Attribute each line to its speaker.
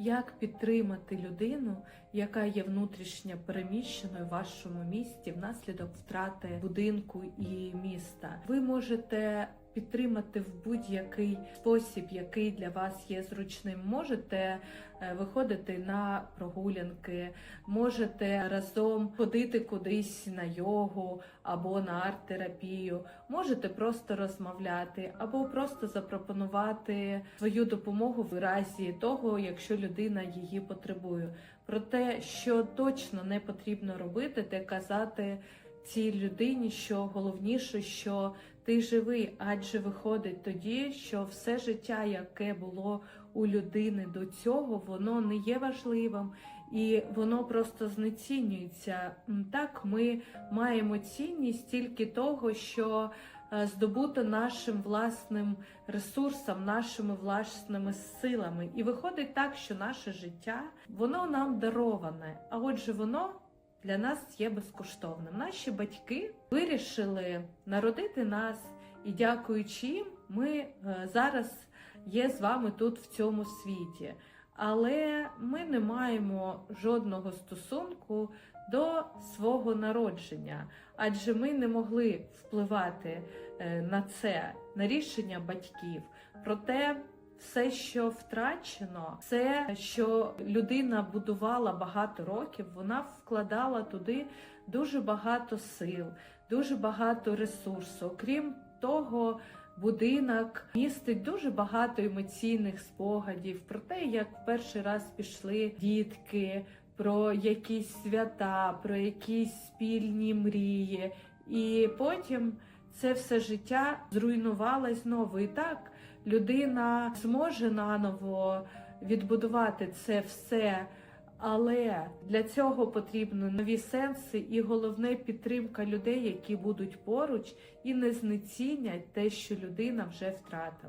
Speaker 1: як підтримати людину, яка є внутрішньо переміщеною в вашому місті внаслідок втрати будинку і міста. Ви можете підтримати в будь-який спосіб, який для вас є зручним. Можете е, виходити на прогулянки, можете разом ходити кудись на йогу або на арт-терапію, можете просто розмовляти, або просто запропонувати свою допомогу в разі того, якщо людина її потребує. Про те, що точно не потрібно робити, те казати цій людині, що головніше, що ти живий, адже виходить тоді, що все життя, яке було у людини до цього, воно не є важливим і воно просто знецінюється. Так, ми маємо цінність тільки того, що е, здобуто нашим власним ресурсом, нашими власними силами. І виходить так, що наше життя воно нам дароване, а отже, воно для нас є безкоштовним. Наші батьки вирішили народити нас, і дякуючи їм, ми е, зараз є з вами тут в цьому світі. Але ми не маємо жодного стосунку до свого народження, адже ми не могли впливати е, на це, на рішення батьків. Проте все, що втрачено, це що людина будувала багато років, вона вкладала туди дуже багато сил, дуже багато ресурсу. Окрім того, будинок містить дуже багато емоційних спогадів про те, як перший раз пішли дітки, про якісь свята, про якісь спільні мрії. І потім це все життя зруйнувалось знову. І так людина зможе наново відбудувати це все. Але для цього потрібні нові сенси і головне підтримка людей, які будуть поруч і не знецінять те, що людина вже втратила.